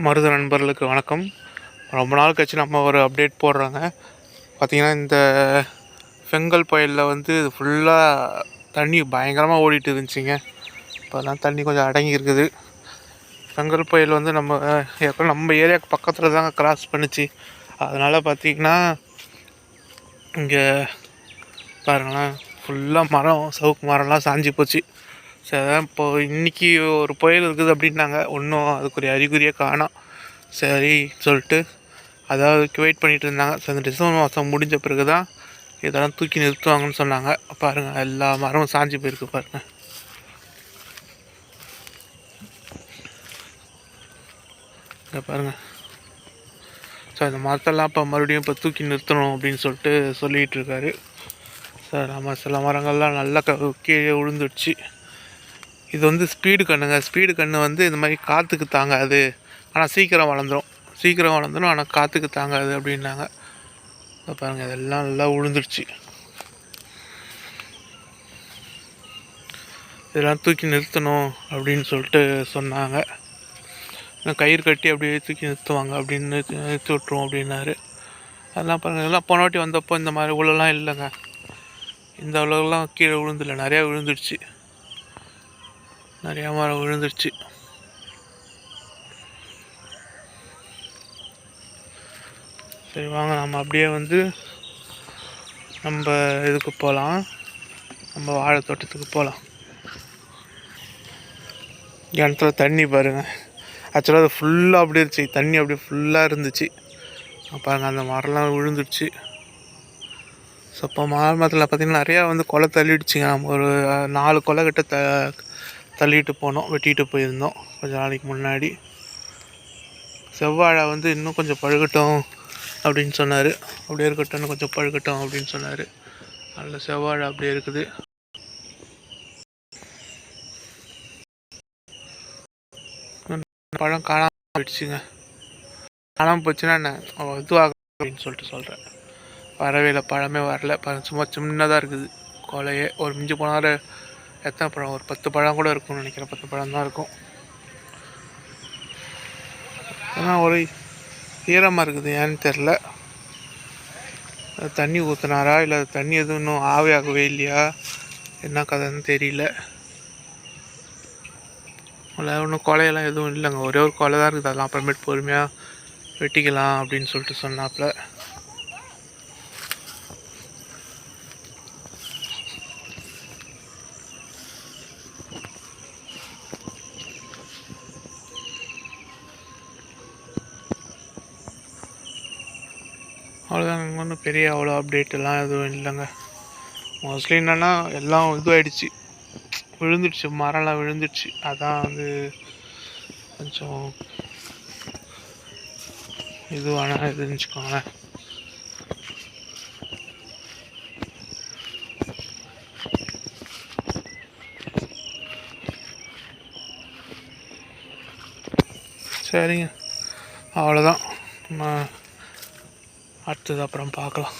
மருத நண்பர்களுக்கு வணக்கம். ரொம்ப நாள் கழிச்சு நம்ம ஒரு அப்டேட் போடுறோங்க. பார்த்திங்கன்னா இந்த செங்கல் புயலில் வந்து ஃபுல்லாக தண்ணி பயங்கரமாக ஓடிட்டு இருந்துச்சுங்க. இப்போலாம் தண்ணி கொஞ்சம் அடங்கி இருக்குது. செங்கல் புயல் வந்து நம்ம எப்போ நம்ம ஏரியாவுக்கு பக்கத்தில் தாங்க கிராஸ் பண்ணுச்சு. அதனால் பார்த்திங்கன்னா இங்கே பாருங்களேன் ஃபுல்லாக மரம் சவுக்கு மரம்லாம் சாஞ்சி போச்சு. சரி இப்போது இன்றைக்கி ஒரு புயல் இருக்குது அப்படின்னாங்க. ஒன்றும் அதுக்குரிய அறிகுறியே காணோம் சரி சொல்லிட்டு அதாவது வெயிட் பண்ணிகிட்டு இருந்தாங்க. ஸோ அந்த டிசம்பர் மாதம் முடிஞ்ச பிறகு தான் இதெல்லாம் தூக்கி நிறுத்துவாங்கன்னு சொன்னாங்க. பாருங்கள் எல்லா மரமும் சாஞ்சி போயிருக்கு பாருங்கள் இங்கே பாருங்கள் ஸோ இந்த மரத்தெல்லாம் இப்போ மறுபடியும் இப்போ தூக்கி நிறுத்தணும் அப்படின்னு சொல்லிட்டு சொல்லிகிட்டு இருக்காரு. சார் நம்ம சில மரங்கள்லாம் நல்லா க கீழே விழுந்துடுச்சு இது வந்து ஸ்பீடு கண்ணுங்க. ஸ்பீடு கன்று வந்து இந்த மாதிரி காற்றுக்கு தாங்காது. ஆனால் சீக்கிரம் வளர்ந்துடும் சீக்கிரம் வளர்ந்துடும் ஆனால் காற்றுக்கு தாங்காது அப்படின்னாங்க. பாருங்கள் இதெல்லாம் நல்லா உழுந்துருச்சு இதெல்லாம் தூக்கி நிறுத்தணும் அப்படின்னு சொல்லிட்டு சொன்னாங்க. கயிறு கட்டி அப்படியே தூக்கி நிறுத்துவாங்க அப்படின்னு நிறுத்தி விட்ருவோம் அப்படின்னாரு. அதெல்லாம் பாருங்கள் இதெல்லாம் போன வாட்டி வந்தப்போ இந்த மாதிரி உள்ளலாம் இல்லைங்க. இந்த அளவுலாம் கீழே விழுந்துல நிறையா விழுந்துடுச்சு நிறையா மரம் விழுந்துருச்சு. சரி வாங்க நம்ம அப்படியே வந்து நம்ம இதுக்கு போகலாம் நம்ம வாழை தோட்டத்துக்கு போகலாம் கிணத்துல தண்ணி பாருங்கள் ஆக்சுவலாக அது ஃபுல்லாக அப்படி இருந்துச்சு. தண்ணி அப்படியே ஃபுல்லாக இருந்துச்சு. பாருங்கள் அந்த மரம்லாம் விழுந்துருச்சு. ஸோ இப்போ மரத்தில் பார்த்திங்கன்னா நிறையா வந்து கொலை தள்ளிடுச்சுங்க. நம்ம ஒரு நாலு கொலை கிட்ட த தள்ளிட்டு போனோம் வெட்டிட்டு போயிருந்தோம் கொஞ்சம் நாளைக்கு முன்னாடி. செவ்வாழை வந்து இன்னும் கொஞ்சம் பழுகட்டும் அப்படின்னு சொன்னார். அப்படியே இருக்கட்டும் கொஞ்சம் பழுகட்டும் அப்படின்னு சொன்னார். நல்ல செவ்வாழை அப்படியே இருக்குது. பழம் காணாமல் போயிடுச்சுங்க. காணாமல் போச்சுன்னா என்ன? இதுவாக அப்படின்னு சொல்லிட்டு சொல்கிறேன் வரவே இல்லை பழமே வரல. சும்மா சின்னதாக இருக்குது. கொலையே ஒரு மிஞ்சி போனால் எத்தனை பழம்? ஒரு பத்து பழம் கூட இருக்கும்னு நினைக்கிறேன். பத்து பழம் தான் இருக்கும். ஏன்னா ஒரு ஈரமாக இருக்குது ஏன்னு தெரில தண்ணி ஊற்றுனாரா இல்லை தண்ணி எதுவும் இன்னும் ஆவியாகவே இல்லையா? என்ன கதைன்னு தெரியல. அதில் ஒன்றும் கொலையெல்லாம் எதுவும் இல்லைங்க. ஒரே ஒரு கொலை தான் இருக்குது. அதெல்லாம் அப்புறமேட்டு பொறுமையாக வெட்டிக்கலாம் அப்படின்னு சொல்லிட்டு சொன்னாப்புல. அவ்வளோதாங்க ஒன்றும் பெரிய அவ்வளோ அப்டேட்டெல்லாம் எதுவும் இல்லைங்க. மோஸ்ட்லி என்னென்னா எல்லாம் இதுவாகிடுச்சு விழுந்துடுச்சு. மரம்லாம் விழுந்துடுச்சு. அதான் வந்து கொஞ்சம் இதுவான இதுன்னு வச்சுக்கோங்களேன். சரிங்க. அவ்வளோதான் அடுத்தது அப்புறம் பார்க்கலாம்.